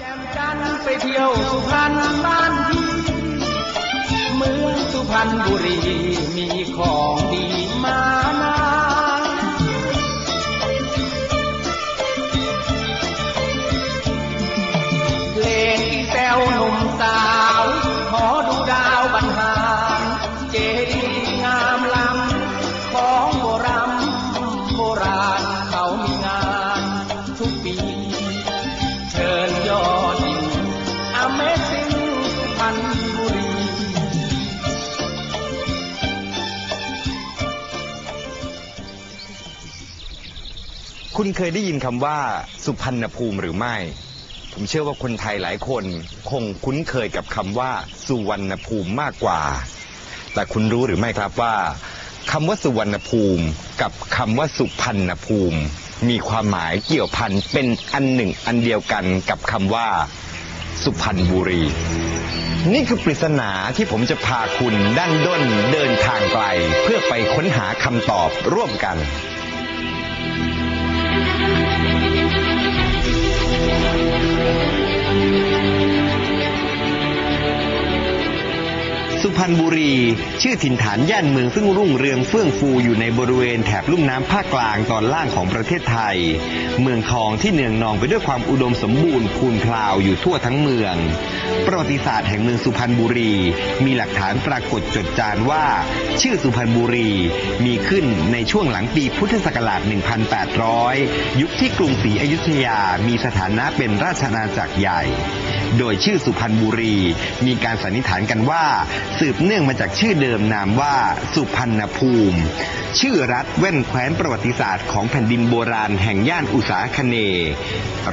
แจ่มจันไปเที่ยวสุพรรณบ้านพี่เมืองสุพรรณบุรีมีของ คุณเคยได้ยินคำว่าสุพรรณภูมิหรือไม่ ผมเชื่อว่าคนไทยหลายคน คงคุ้นเคยกับคำว่าสุวรรณภูมิมากกว่า แต่คุณรู้หรือไม่ครับว่าคำว่าสุวรรณภูมิ กับคำว่าสุพรรณภูมิ มีความหมายเกี่ยวพันเป็นอันหนึ่งอันเดียวกันกับคำว่า สุพรรณบุรี นี่คือปริศนาที่ผมจะพาคุณด้านด้นเดินทางไกล เพื่อไปค้นหาคำตอบร่วมกัน สุพรรณบุรี ชื่อถิ่นฐานย่านเมืองซึ่งรุ่งเรืองเฟื่องฟูอยู่ในบริเวณแถบลุ่มน้ำภาคกลางตอนล่างของประเทศไทย เมืองทองที่เนืองนองไปด้วยความอุดมสมบูรณ์พูนพลาวอยู่ทั่วทั้งเมือง ประวัติศาสตร์แห่งเมืองสุพรรณบุรี มีหลักฐานปรากฏจดจานว่า ชื่อสุพรรณบุรีมีขึ้นในช่วงหลังปีพุทธศักราช 1800 ยุคที่กรุงศรีอยุธยามีสถานะเป็นราชอาณาจักรใหญ่ โดยชื่อสุพรรณบุรี มีการสันนิษฐานกันว่า สืบเนื่องมาจากชื่อเดิมนามว่าสุพรรณภูมิ ชื่อรัฐแว่นแคว้นประวัติศาสตร์ของแผ่นดินโบราณแห่งย่านอุษาคเน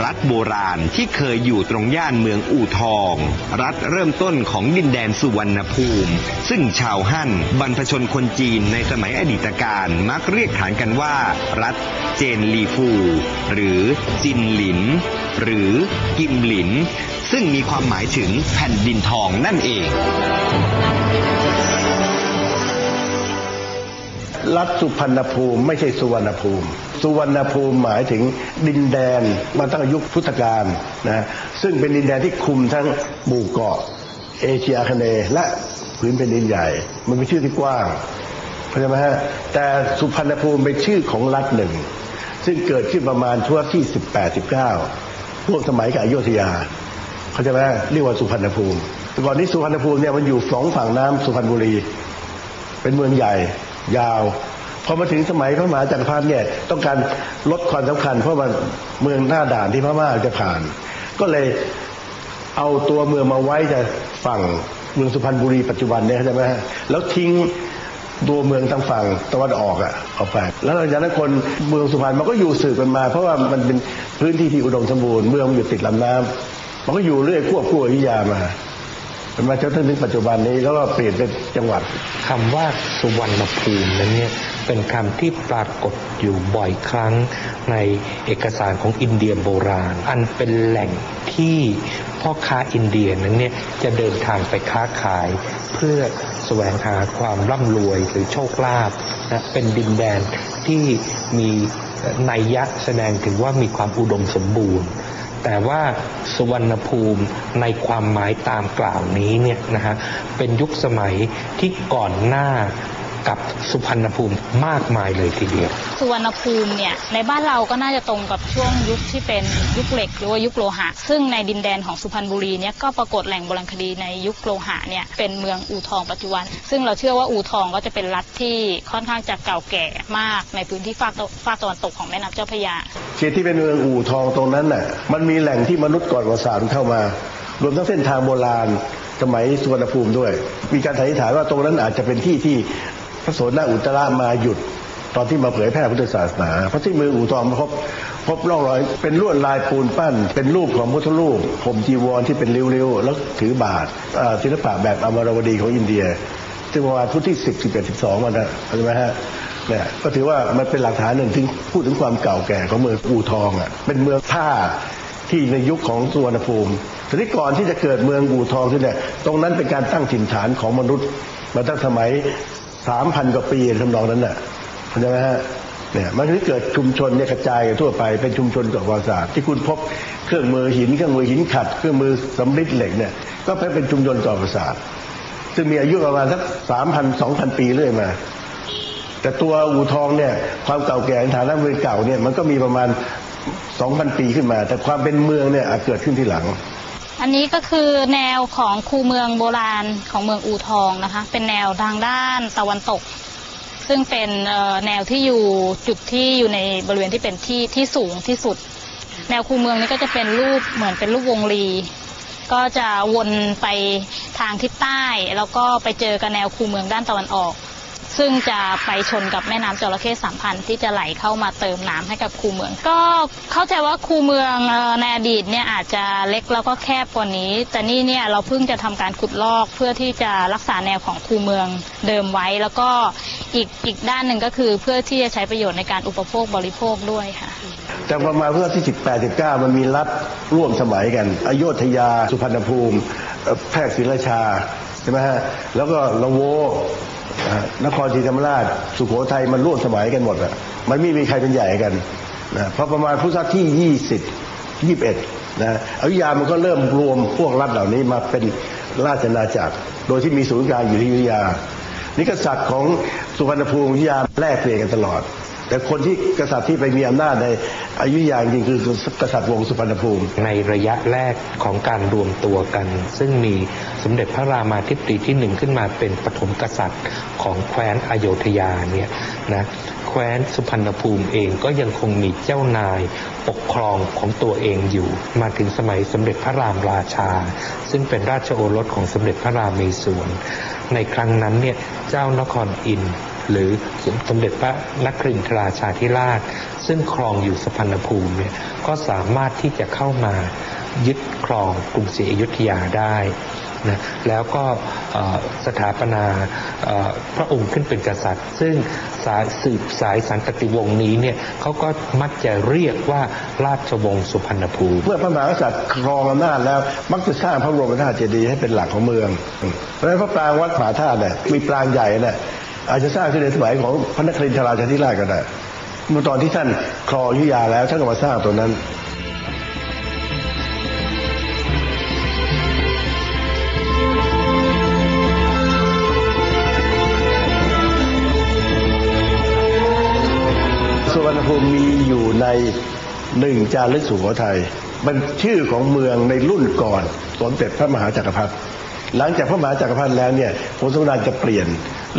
รัฐโบราณที่เคยอยู่ตรงย่านเมืองอู่ทอง รัฐเริ่มต้นของดินแดนสุวรรณภูมิ ซึ่งชาวฮั่นบรรพชนคนจีนในสมัยอดีตการมักเรียกขานกันว่า รัฐเจนลีฟู หรือจินหลิน หรือกิมหลิน ซึ่งมีความหมายถึงแผ่นดินทองนั่นเอง รัฐสุพรรณภูมิไม่ใช่สุวรรณภูมิ สุวรรณภูมิหมายถึงดินแดนมาตั้งยุคพุทธกาลนะซึ่งเป็นดินแดนที่คุมทั้งหมู่เกาะเอเชียคเนและพื้นแผ่นดินใหญ่ มันเป็นชื่อที่กว้างเข้าใจไหมฮะแต่สุพรรณภูมิเป็นชื่อของรัฐหนึ่ง ซึ่งเกิดขึ้นประมาณช่วงที่ 18 19พวกสมัยกับอยุธยา เขาจไหมเรียกว่าสุพรรณภูมิแต่ก่อนนี้สุพรรณภูมิเนี่ยมันอยู่สองฝั่งน้ำสุพรรณบุรี เป็นเมืองใหญ่ ยาวพอมาถึงสมัยพระมหาจักรพรรดิเนี่ยต้องการลดความสำคัญ เพราะมันเมืองหน้าด่านที่พม่าจะผ่าน ก็เลยเอาตัวเมืองมาไว้จะฝั่งเมืองสุพรรณบุรีปัจจุบันเนี่ยเข้าจไหมฮะแล้วทิ้งตัวเมืองทางฝั่งตะวันออกอะออกไป แล้วหลังจากนั้นคนเมืองสุพรรณมันก็อยู่สืบกันมา เพราะว่ามันเป็นพื้นที่ที่อุดมสมบูรณ์เมืองมันอยู่ติดลำน้ำ มันก็อยู่เรื่อยควบคู่อยุธยามาเป็นมาจนถึงปัจจุบันนี้แล้วก็เปลี่ยนเป็นจังหวัดคำว่าสุวรรณภูมินั้นเนี่ยเป็นคำที่ปรากฏอยู่บ่อยครั้งในเอกสารของอินเดียโบราณ อันเป็นแหล่งที่พ่อค้าอินเดียนั้นเนี่ยจะเดินทางไปค้าขาย เพื่อแสวงหาความร่ำรวยหรือโชคลาภนะเป็นดินแดนที่มีนัยยะแสดงถึงว่ามีความอุดมสมบูรณ์ แต่ว่าสุวรรณภูมิในความหมายตามกล่าวนี้เนี่ยนะฮะเป็นยุคสมัยที่ก่อนหน้า กับสุพรรณภูมิมากมายเลยทีเดียว สุวรรณภูมิเนี่ยในบ้านเราก็น่าจะตรงกับช่วงยุคที่เป็นยุคเหล็กหรือว่ายุคโลหะ ซึ่งในดินแดนของสุพรรณบุรีเนี่ยก็ปรากฏแหล่งโบราณคดีในยุคโลหะเนี่ยเป็นเมืองอู่ทองปัจจุบัน ซึ่งเราเชื่อว่าอู่ทองก็จะเป็นรัฐที่ค่อนข้างจะเก่าแก่มากในพื้นที่ภาคตะภาคตะวันตกของแม่น้ำเจ้าพระยาเขตที่เป็นเมืองอู่ทองตรงนั้นน่ะมันมีแหล่งที่มนุษย์ก่อนประวัติศาสตร์เข้ามารวมทั้งเส้นทางโบราณสมัยสุวรรณภูมิด้วย มีการสันนิษฐานว่าตรงนั้นอาจจะเป็นที่ที่ พระโสนอุตระมาหยุดตอนที่มาเผยแพร่พุทธศาสนา เพราะที่เมืองอู่ทองพบพบร่องรอย เป็นลวดลายปูนปั้น เป็นรูปของพุทธรูปผมจีวรที่เป็นริ้วๆ แล้วถือบาทศิลปะแบบอมรวดีของอินเดียซึ่งประมาณพุทธที่สิบสิบเอ็ดสิบสองมันนะเข้าใจไหมฮะเนี่ยก็ถือว่ามันเป็นหลักฐานหนึ่งที่พูดถึงความเก่าแก่ของเมืองอู่ทองอะเป็นเมืองท่าที่ในยุคของสุวรรณภูมิทีนี้ก่อนที่จะเกิดเมืองอู่ทองขึ้นเนี่ยตรงนั้นเป็นการตั้งถิ่นฐานของมนุษย์มาตั้งสมัย สามพันกว่าปีทำนองนั้นน่ะเข้าใจไหมฮะเนี่ยมันถึงเกิดชุมชนเนี่ยกระจายกันทั่วไปเป็นชุมชนกับประวัติศาสตร์ที่คุณพบเครื่องมือหินเครื่องมือหินขัด เครื่องมือสำริดเหล็กเนี่ยก็เป็นชุมชนจอมประสาทซึ่งมีอายุประมาณสักสามพันสองพันปีเรื่อยมา แต่ตัวอู่ทองเนี่ยความเก่าแก่ในฐานะเมืองเก่าเนี่ยมันก็มีประมาณสองพันปีขึ้นมา แต่ความเป็นเมืองเนี่ยอาจเกิดขึ้นที่หลัง อันนี้ก็คือแนวของคูเมืองโบราณของเมืองอูทองนะคะ เป็นแนวทางด้านตะวันตก ซึ่งเป็นแนวที่อยู่จุดที่อยู่ในบริเวณที่เป็นที่ที่สูงที่สุด แนวคูเมืองนี้ก็จะเป็นรูปเหมือนเป็นรูปวงรี ก็จะวนไปทางทิศใต้ แล้วก็ไปเจอกับแนวคูเมืองด้านตะวันออก ซึ่งจะไปชนกับแม่น้ำจระเข้สามพันที่จะไหลเข้ามาเติมน้ำให้กับคูเมือง ก็เข้าใจว่าคูเมืองเอ่อในอดีตเนี่ยอาจจะเล็กแล้วก็แคบกว่านี้ แต่นี่เนี่ยเราเพิ่งจะทำการขุดลอกเพื่อที่จะรักษาแนวของคูเมืองเดิมไว้ แล้วก็อีกอีกด้านหนึ่งก็คือเพื่อที่จะใช้ประโยชน์ในการอุปโภคบริโภคด้วยค่ะ แต่ประมาณเพื่อที่ 18 19 มันมีรัฐร่วมสมัยกันอโยธยา สุพรรณภูมิเอ่อแพร่ศรีราชา ใช่ไหมฮะ แล้วก็ละโว นครศรีธรรมราช สุโขทัยมันร่วมสมัยกันหมดอะมันไม่มีใครเป็นใหญ่กันนะเพราะประมาณพุทธศตที่ 20 21นะอยุธยามันก็เริ่มรวมพวกรัฐเหล่านี้มาเป็นราชอาณาจักร โดยที่มีศูนย์กลางอยู่ที่อยุธยานี่กษัตริย์ของสุพรรณภูมิอยุธยาแลกเปลี่ยนกันตลอด แต่คนที่กษัตริย์ที่ไปมีอำนาจในอายุยาจริงคือกษัตริย์วงศ์สุพรรณภูมิ ในระยะแรกของการรวมตัวกัน ซึ่งมีสมเด็จพระรามาธิบดีที่หนึ่งขึ้นมาเป็นปฐมกษัตริย์ของแคว้นอโยธยาเนี่ยนะแคว้นสุพรรณภูมิเองก็ยังคงมีเจ้านายปกครองของตัวเองอยู่ มาถึงสมัยสมเด็จพระรามราชา ซึ่งเป็นราชโอรสของสมเด็จพระรามเมศวรในครั้งนั้นเนี่ยเจ้านครอินทร์ หรือสมเด็จพระนครินทราชาธิราช ซึ่งครองอยู่สุพรรณภูมิเนี่ยก็สามารถที่จะเข้ามายึดครองกรุงศรีอยุธยาได้นะแล้วก็เอ่อสถาปนาเอ่อพระองค์ขึ้นเป็นกษัตริย์ ซึ่งสายสืบสายสันตติวงศ์นี้เนี่ยเขาก็มักจะเรียกว่าราชวงศ์สุพรรณภูมิเมื่อพระมหากษัตริย์ครองอำนาจแล้วมักจะสร้างพระบรมธาตุเจดีย์ให้เป็นหลักของเมืองเพราะฉะนั้นพระปรางวัดผาธาตุเนี่ยมีปรางใหญ่เนี่ย อาจจะสร้างขึ้นในสมัยของพระนครินทราชาธิราชก็ได้เมื่อตอนที่ท่านครองยุยาแล้วท่านก็มาสร้างตัวนั้นสุวรรณภูมิมีอยู่ในหนึ่งจารึกสุโขทัยมันชื่อของเมืองในรุ่นก่อนสมเด็จพระมหาจักรพรรดิหลังจากพระมหาจักรพรรดิแล้วเนี่ยผลสมดานจะเปลี่ยน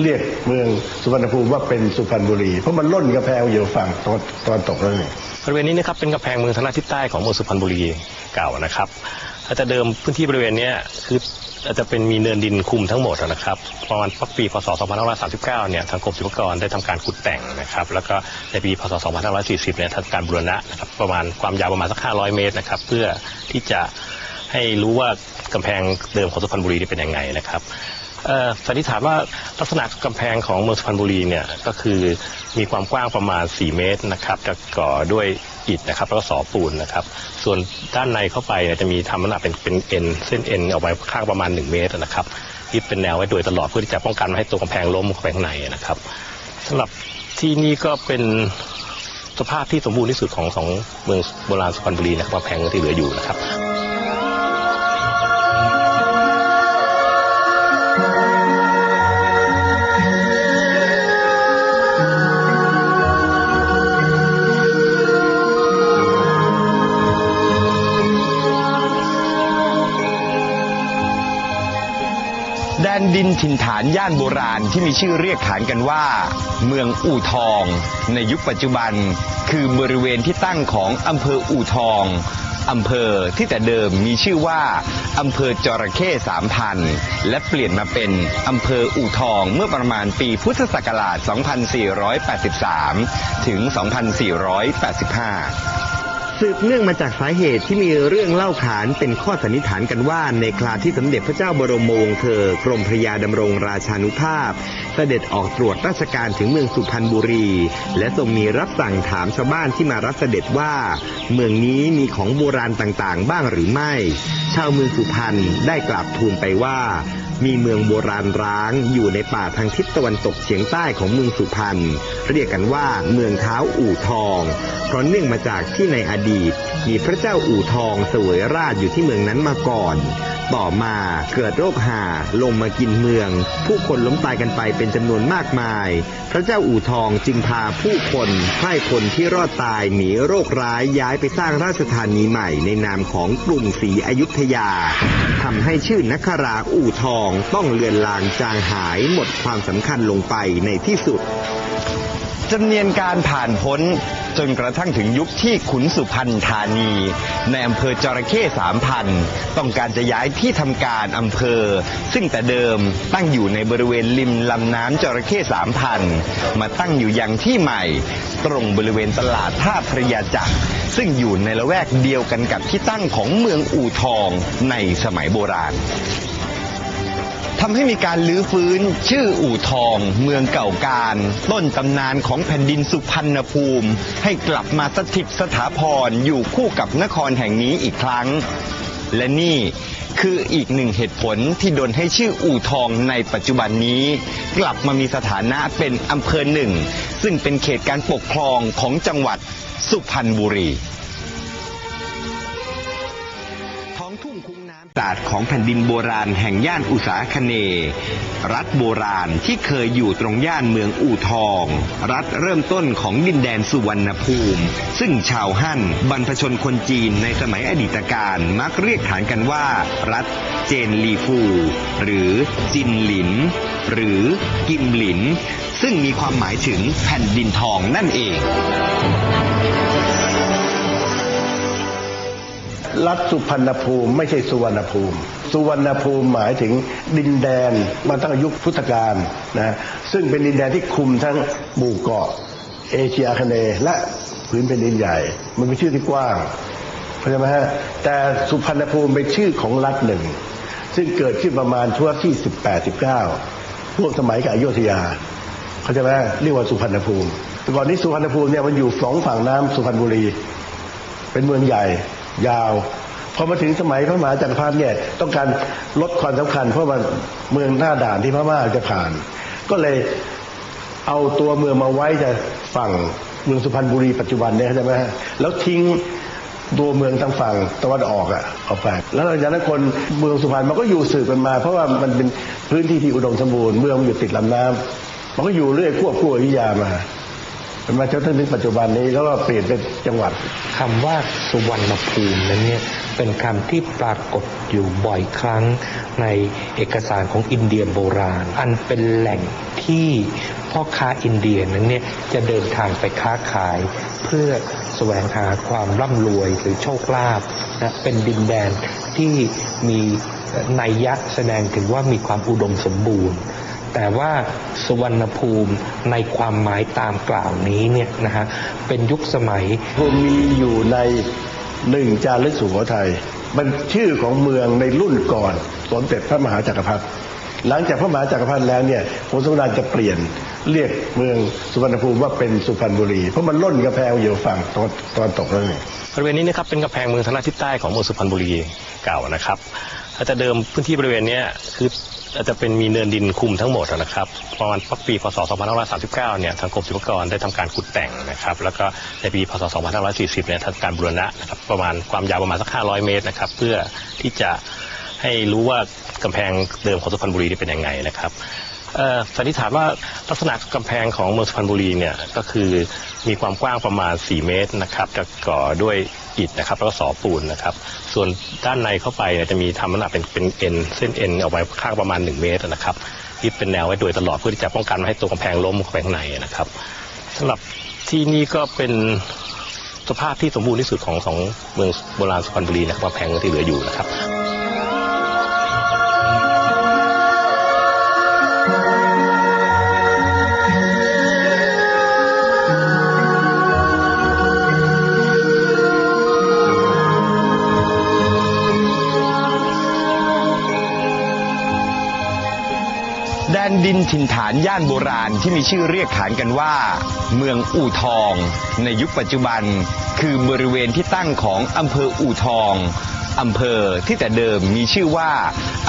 เรียกเมืองสุวรรณภูมิว่าเป็นสุพรรณบุรี เพราะมันล่นกระแพงอยู่ฝั่งตะวันตะวันตกแล้วนี่บริเวณนี้นะครับเป็นกำแพงเมืองทางด้านทิศใต้ของเมืองสุพรรณบุรีเก่านะครับแต่เดิมพื้นที่บริเวณนี้คืออาจจะเป็นมีเนินดินคุมทั้งหมดนะครับประมาณปีพศ 2539 เนี่ยทางกรมศิลปากรได้ทำการขุดแต่งนะครับ แล้วก็ในปีพศ 2540 เนี่ยทำการบูรณะนะครับประมาณความยาวประมาณสัก 500 เมตรนะครับเพื่อที่จะให้รู้ว่ากำแพงเดิมของสุพรรณบุรีนี่เป็นยังไงนะครับ สันนิษฐานว่าลักษณะกำแพงของเมืองสุพรรณบุรีเนี่ยก็คือมีความกว้างประมาณ 4 เมตรนะครับจะก่อด้วยอิฐนะครับแล้วก็สอปูนนะครับ ส่วนด้านในเข้าไปเนี่ยจะมีทำลักษณะเป็นเป็นเอ็นเส้นเอ็นออกไปข้างประมาณ 1 เมตรนะครับที่เป็นแนวไว้โดยตลอดเพื่อที่จะป้องกันไม่ให้ตัวกำแพงล้มเข้าไปข้างในนะครับสำหรับที่นี่ก็เป็นสภาพที่สมบูรณ์ที่สุดของของเมืองโบราณสุพรรณบุรีนะครับกำแพงที่เหลืออยู่นะครับ นดินถิ่นฐานย่านโบราณที่มีชื่อเรียกขานกันว่า เมืองอู่ทอง ในยุคปัจจุบัน คือบริเวณที่ตั้งของอำเภออู่ทองอำเภอที่แต่เดิมมีชื่อว่าอำเภอจระเข้สามพันและเปลี่ยนมาเป็นอำเภออู่ทองเมื่อประมาณปีพุทธศักราช 2483 ถึง 2485 สืบเนื่องมาจากสาเหตุที่มีเรื่องเล่าขานเป็นข้อสันนิษฐานกันว่า ในคราที่สมเด็จพระเจ้าบรมวงศ์เธอกรมพระยาดำรงราชานุภาพ เสด็จออกตรวจราชการถึงเมืองสุพรรณบุรี และทรงมีรับสั่งถามชาวบ้านที่มารับเสด็จว่า เมืองนี้มีของโบราณต่างๆ บ้างหรือไม่ ชาวเมืองสุพรรณได้กราบทูลไปว่า มีเมืองโบราณร้างอยู่ในป่าทางทิศตะวันตกเฉียงใต้ของเมืองสุพรรณเรียกกันว่าเมืองเท้าอู่ทองเพราะเนื่องมาจากที่ในอดีต มีพระเจ้าอู่ทองเสวยราชอยู่ที่เมืองนั้นมาก่อน ต่อมาเกิดโรคหาลงมากินเมือง ผู้คนล้มตายกันไปเป็นจำนวนมากมาย พระเจ้าอู่ทองจึงพาผู้คนไพร่คนที่รอดตายหนีโรคร้ายย้ายไปสร้างราชธานีใหม่ในนามของกรุงศรีอยุธยาทำให้ชื่อนคราอู่ทองต้องเลือนลางจางหายหมดความสำคัญลงไปในที่สุดจำเนียนการผ่านพ้นจนกระทั่งถึงยุคที่ขุนสุพรรณธานี ในอำเภอจระเข้สามพันต้องการจะย้ายที่ทำการอำเภอ ซึ่งแต่เดิมตั้งอยู่ในบริเวณริมลำน้ำจระเข้สามพันมาตั้งอยู่ยังที่ใหม่ ตรงบริเวณตลาดท่าพระยาจักร ซึ่งอยู่ในละแวกเดียวกันกับที่ตั้งของเมืองอู่ทองในสมัยโบราณำให้มีการลื้อฟื้น ชื่ออู่ทอง เมืองเก่าการ ต้นตำนานของแผ่นดินสุพรรณภูมิ ให้กลับมาสถิตสถาพรอยู่คู่กับนครแห่งนี้อีกครั้ง และนี่คืออีกหนึ่งเหตุผลที่ดนให้ชื่ออู่ทองในปัจจุบันนี้ กลับมามีสถานะเป็นอำเภอหนึ่ง ซึ่งเป็นเขตการปกครองของจังหวัดสุพรรณบุรี ศาสตร์ของแผ่นดินโบราณแห่งย่านอุษาคเนย์รัฐโบราณที่เคยอยู่ตรงย่านเมืองอู่ทอง รัฐเริ่มต้นของดินแดนสุวรรณภูมิ ซึ่งชาวฮั่นบรรพชนคนจีนในสมัยอดีตการมักเรียกฐานกันว่า รัฐเจนลีฟู หรือจินหลิน หรือกิมหลิน ซึ่งมีความหมายถึงแผ่นดินทองนั่นเอง รัฐสุพรรณภูมิไม่ใช่สุวรรณภูมิ สุวรรณภูมิหมายถึงดินแดนมาตั้งยุคพุทธกาลนะซึ่งเป็นดินแดนที่คุมทั้งหมู่เกาะเอเชียคเนและพื้นแผ่นดินใหญ่ มันเป็นชื่อที่กว้างเข้าใจไหมฮะแต่สุพรรณภูมิเป็นชื่อของรัฐหนึ่ง ซึ่งเกิดขึ้นประมาณช่วงที่ 18 19พวกสมัยกับอยุธยาเข้าใจไหมเรียกว่าสุพรรณภูมิแต่ก่อนนี้สุพรรณภูมิเนี่ยมันอยู่สองฝั่งน้ำสุพรรณบุรี เป็นเมืองใหญ่ ยาวพอมาถึงสมัยพระมหาจักรพรรดิเนี่ยต้องการลดความสำคัญ เพราะว่าเมืองหน้าด่านที่พม่าจะผ่าน ก็เลยเอาตัวเมืองมาไว้จะฝั่งเมืองสุพรรณบุรีปัจจุบันเนี่ยเข้าใจไหมฮะแล้วทิ้งตัวเมืองทางฝั่งตะวันออกอะออกไปแล้วหลังจากนั้นคนเมืองสุพรรณมันก็อยู่สืบกันมา เพราะว่ามันเป็นพื้นที่ที่อุดมสมบูรณ์เมืองมันอยู่ติดลำน้ำมันก็อยู่เรื่อยควบคู่อยุยามา มาจนถึงปัจจุบันนี้แล้วก็เปลี่ยนเป็นจังหวัดคำว่าสุวรรณภูมินั้นเนี่ยเป็นคำที่ปรากฏอยู่บ่อยครั้งในเอกสารของอินเดียโบราณ อันเป็นแหล่งที่พ่อค้าอินเดียนั้นเนี่ยจะเดินทางไปค้าขาย เพื่อแสวงหาความร่ำรวยหรือโชคลาภนะเป็นดินแดนที่มีนัยยะแสดงถึงว่ามีความอุดมสมบูรณ์ แต่ว่าสุวรรณภูมิในความหมายตามกล่าวนี้เนี่ยนะฮะเป็นยุคสมัยภูมิมีอยู่ในหนึ่งจารึกสุโขทัยมันชื่อของเมืองในรุ่นก่อนสมเด็จพระมหาจักรพรรดิหลังจากพระมหาจักรพรรดิแล้วเนี่ยผลสมดานจะเปลี่ยนเรียกเมืองสุวรรณภูมิว่าเป็นสุพรรณบุรี เพราะมันล่นกระแพงอยู่ฝั่งตะวันตะวันตกนั่นเองบริเวณนี้นะครับเป็นกำแพงเมืองทางด้านทิศใต้ของเมืองสุพรรณบุรีเก่านะครับอาจจะเดิมพื้นที่บริเวณเนี้ยคืออา จจะเป็นมีเนินดินคุมทั้งหมดนะครับประมาณปีพศ 2539 เนี่ยทางกรมศิลปากรได้ทำการขุดแต่งนะครับ แล้วก็ในปีพศ 2540 เนี่ยทำการบูรณะนะครับประมาณความยาวประมาณสัก 500 เมตรนะครับ เพื่อที่จะให้รู้ว่ากำแพงเดิมของสุพรรณบุรีนี่เป็นยังไงนะครับ สันนิษฐานว่าลักษณะกำแพงของเมืองสุพรรณบุรีเนี่ยก็คือมีความกว้างประมาณ 4 เมตรนะครับจะก่อด้วยอิฐนะครับแล้วก็สอปูนนะครับ ส่วนด้านในเข้าไปเนี่ยจะมีทำลักษณะเป็นเป็นเอ็นเส้นเอ็นออกไปข้างประมาณ 1 เมตรนะครับที่เป็นแนวไว้โดยตลอดเพื่อที่จะป้องกันไม่ให้ตัวกำแพงล้มเข้าไปข้างในนะครับสำหรับที่นี่ก็เป็นสภาพที่สมบูรณ์ที่สุดของของเมืองโบราณสุพรรณบุรีนะครับกำแพงที่เหลืออยู่นะครับ นถิ่นฐานย่านโบราณที่มีชื่อเรียกขานกันว่า เมืองอู่ทอง ในยุคปัจจุบัน คือบริเวณที่ตั้งของอำเภออู่ทองอำเภอที่แต่เดิมมีชื่อว่า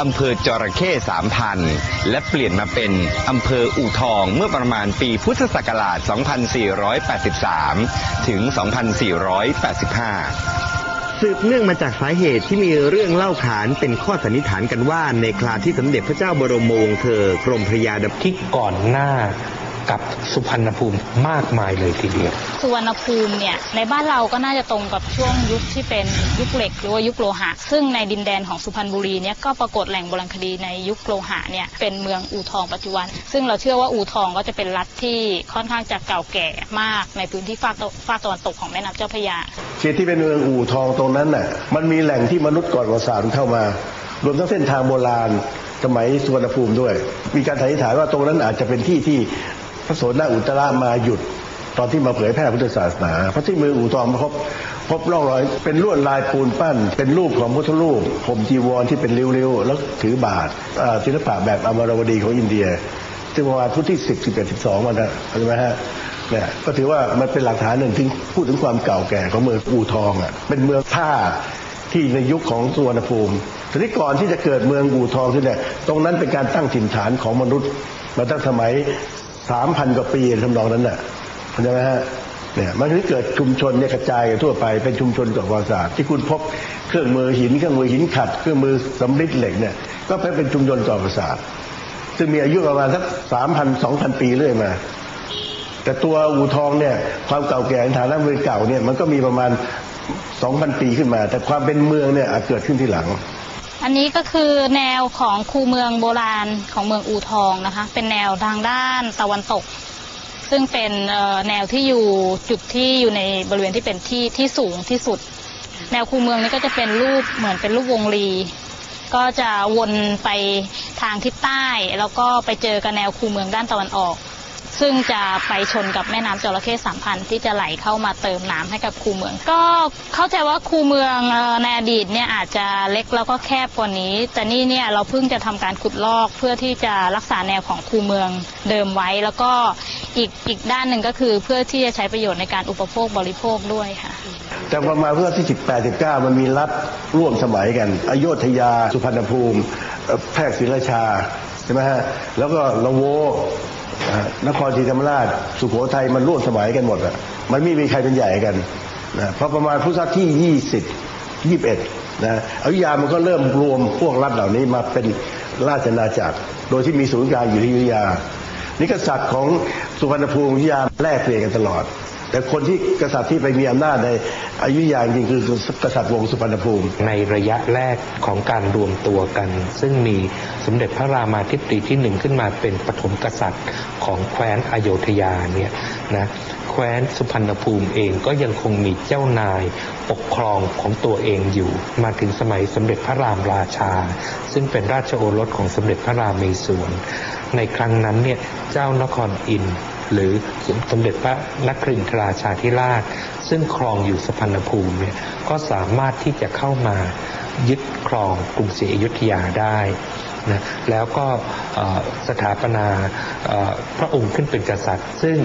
อำเภอจระเข้สามพันและเปลี่ยนมาเป็นอำเภออู่ทองเมื่อประมาณปีพุทธศักราช 2483 ถึง 2485 สืบเนื่องมาจากสาเหตุที่มีเรื่องเล่าขานเป็นข้อสันนิษฐานกันว่าในคราที่สมเด็จพระเจ้าบรมวงศ์เธอกรมพระยาดับ ที่ก่อนหน้า กับสุพรรณภูมิมากมายเลยทีเดียว สุวรรณภูมิเนี่ยในบ้านเราก็น่าจะตรงกับช่วงยุคที่เป็นยุคเหล็กหรือว่ายุคโลหะ ซึ่งในดินแดนของสุพรรณบุรีเนี่ยก็ปรากฏแหล่งโบราณคดีในยุคโลหะเนี่ยเป็นเมืองอู่ทองปัจจุบัน ซึ่งเราเชื่อว่าอู่ทองก็จะเป็นรัฐที่ค่อนข้างจะเก่าแก่มากในพื้นที่ภาคตะภาคตะวันตกของแม่น้ำเจ้าพระยาเขตที่เป็นเมืองอู่ทองตรงนั้นน่ะมันมีแหล่งที่มนุษย์ก่อนประวัติศาสตร์เข้ามารวมทั้งเส้นทางโบราณสมัยสุวรรณภูมิด้วย มีการสันนิษฐานว่าตรงนั้นอาจจะเป็นที่ที่ พระโสนอุตระมาหยุด ตอนที่มาเผยแพร่พุทธศาสนาเพราะที่เมืองอู่ทองพบพบร่องรอยเป็นลวดลายปูนปั้น เป็นรูปของพุทธรูปผมจีวรที่เป็นริ้วๆ แล้วถือบาทศิลปะแบบอมรวดีของอินเดียซึ่งประมาณพุทธที่สิบสิบเอ็ดสิบสองมันนะใช่ไหมฮะเนี่ยก็ถือว่ามันเป็นหลักฐานหนึ่งที่พูดถึงความเก่าแก่ของเมืองอู่ทองอะเป็นเมืองท่าที่ในยุคของสุวรรณภูมิทีนี้ก่อนที่จะเกิดเมืองอู่ทองขึ้นเนี่ยตรงนั้นเป็นการตั้งถิ่นฐานของมนุษย์มาตั้งสมัย สามพันกว่าปีทำนองนั้นน่ะเข้าใจไหมฮะเนี่ยมันถึงเกิดชุมชนเนี่ยกระจายกันทั่วไปเป็นชุมชนกับประวัติศาสตร์ที่คุณพบเครื่องมือหินเครื่องมือหินขัดเครื่องมือสำริดเหล็กเนี่ยก็เป็นชุมชนก่อประวัติศาสตร์ซึ่งมีอายุประมาณสักสามพันสองพันปีเรื่อยมา แต่ตัวอู่ทองเนี่ยความเก่าแก่ในฐานะเมืองเก่าเนี่ยมันก็มีประมาณสองพันปีขึ้นมา แต่ความเป็นเมืองเนี่ยอาจเกิดขึ้นที่หลัง อันนี้ก็คือแนวของคูเมืองโบราณของเมืองอู่ทองนะคะ เป็นแนวทางด้านตะวันตก ซึ่งเป็นแนวที่อยู่จุดที่อยู่ในบริเวณที่เป็นที่ที่สูงที่สุด แนวคูเมืองนี้ก็จะเป็นรูปเหมือนเป็นรูปวงรี ก็จะวนไปทางทิศใต้ แล้วก็ไปเจอกับแนวคูเมืองด้านตะวันออก ซึ่งจะไปชนกับแม่น้ำจระเข้สามพันที่จะไหลเข้ามาเติมน้ำให้กับคูเมือง ก็เข้าใจว่าคูเมืองเอ่อในอดีตเนี่ยอาจจะเล็กแล้วก็แคบกว่านี้ แต่นี่เนี่ยเราเพิ่งจะทำการขุดลอกเพื่อที่จะรักษาแนวของคูเมืองเดิมไว้ แล้วก็อีกอีกด้านหนึ่งก็คือเพื่อที่จะใช้ประโยชน์ในการอุปโภคบริโภคด้วยค่ะ แต่ประมาณเพื่อที่ 18 19 มันมีรัฐร่วมสมัยกันอโยธยา สุพรรณภูมิเอ่อแพรกศรีราชา ใช่ไหมฮะ แล้วก็ละโว นครศรีธรรมราช สุโขทัยมันร่วมสมัยกันหมดอะมันไม่มีใครเป็นใหญ่กันนะเพราะประมาณพุทธศตวรรษที่ 20 21นะอยุธยามันก็เริ่มรวมพวกรัฐเหล่านี้มาเป็นราชอาณาจักร โดยที่มีศูนย์กลางอยู่ที่อยุธยา นิกษัตริย์ของสุพรรณภูมิอยุธยาแลกเปลี่ยนกันตลอด แต่คนที่กษัตริย์ที่ไปมีอำนาจในอายุยาจริงคือกษัตริย์วงศ์สุพรรณภูมิ ในระยะแรกของการรวมตัวกัน ซึ่งมีสมเด็จพระรามาธิบดีที่หนึ่งขึ้นมาเป็นปฐมกษัตริย์ของแคว้นอโยธยาเนี่ยนะแคว้นสุพรรณภูมิเองก็ยังคงมีเจ้านายปกครองของตัวเองอยู่ มาถึงสมัยสมเด็จพระรามราชา ซึ่งเป็นราชโอรสของสมเด็จพระรามเมศวรในครั้งนั้นเนี่ยเจ้านครอินทร์ หรือสมเด็จพระนครินทราชาธิราช ซึ่งครองอยู่สุพรรณภูมิเนี่ยก็สามารถที่จะเข้ามายึดครองกรุงศรีอยุธยาได้นะแล้วก็เอ่อสถาปนาเอ่อพระองค์ขึ้นเป็นกษัตริย์ ซึ่ง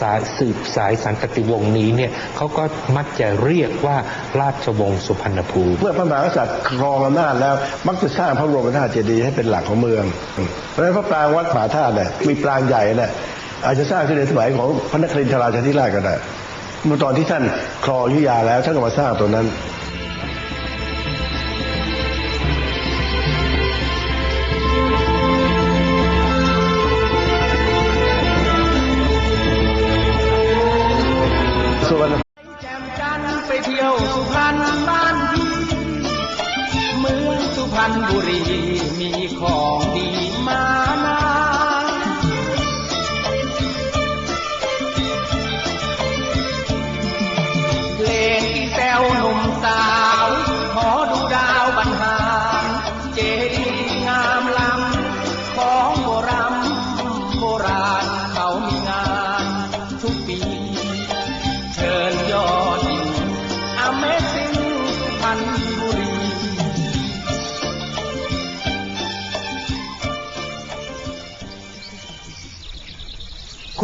สายสืบสายสันตติวงศ์นี้เนี่ยเขาก็มักจะเรียกว่าราชวงศ์สุพรรณภูมิเมื่อพระมหากษัตริย์ครองอำนาจแล้วมักจะสร้างพระบรมธาตุเจดีย์ให้เป็นหลักของเมืองเพราะฉะนั้นพระปรางวัดผาธาตุเนี่ยมีปรางใหญ่เนี่ย อาจจะสร้างขึ้นในสมัยของพระนครินทราชาธิราชก็ได้เมื่อตอนที่ท่านครองยุยาแล้วท่านก็มาสร้างตัวนั้นสวนแจ่มจันไปเที่ยวสุพรรณบ้านพี่เมืองสุพรรณบุรีมีของ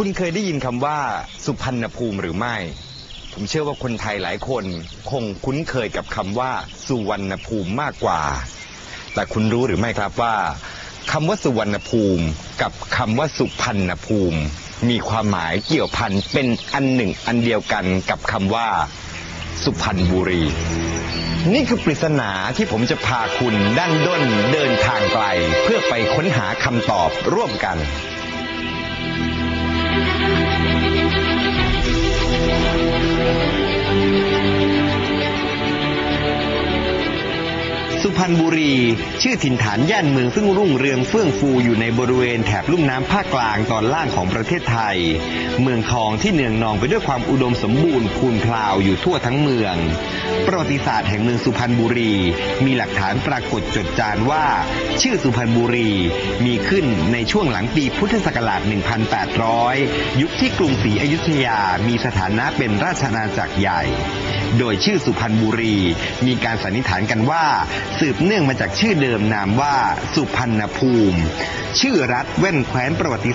คุณเคยได้ยินคำว่าสุพรรณภูมิหรือไม่ ผมเชื่อว่าคนไทยหลายคน คงคุ้นเคยกับคำว่า สุวรรณภูมิมากกว่า แต่คุณรู้หรือไม่ครับว่าคำว่าสุวรรณภูมิ กับคำว่าสุพรรณภูมิ มีความหมายเกี่ยวพันเป็นอันหนึ่งอันเดียวกันกับคำว่า สุพรรณบุรี นี่คือปริศนาที่ผมจะพาคุณดั้นด้นเดินทางไกล เพื่อไปค้นหาคำตอบร่วมกัน รรณบุรี ชื่อถิ่นฐานย่านเมืองซึ่งรุ่งเรืองเฟื่องฟูอยู่ในบริเวณแถบลุ่มน้ำภาคกลางตอนล่างของประเทศไทย เมืองทองที่เนืองนองไปด้วยความอุดมสมบูรณ์พูนพลาวอยู่ทั่วทั้งเมือง ประวัติศาสตร์แห่งเมืองสุพรรณบุรี มีหลักฐานปรากฏจดจานว่า ชื่อสุพรรณบุรีมีขึ้นในช่วงหลังปีพุทธศักราช 1800 ยุคที่กรุงศรีอยุธยามีสถานะเป็นราชอาณาจักรใหญ่ โดยชื่อสุพรรณบุรี มีการสันนิษฐานกันว่า สืบเนื่องมาจากชื่อเดิมนามว่า สุพรรณภูมิ ชื่อรัฐแว่นแคว้นประวัติ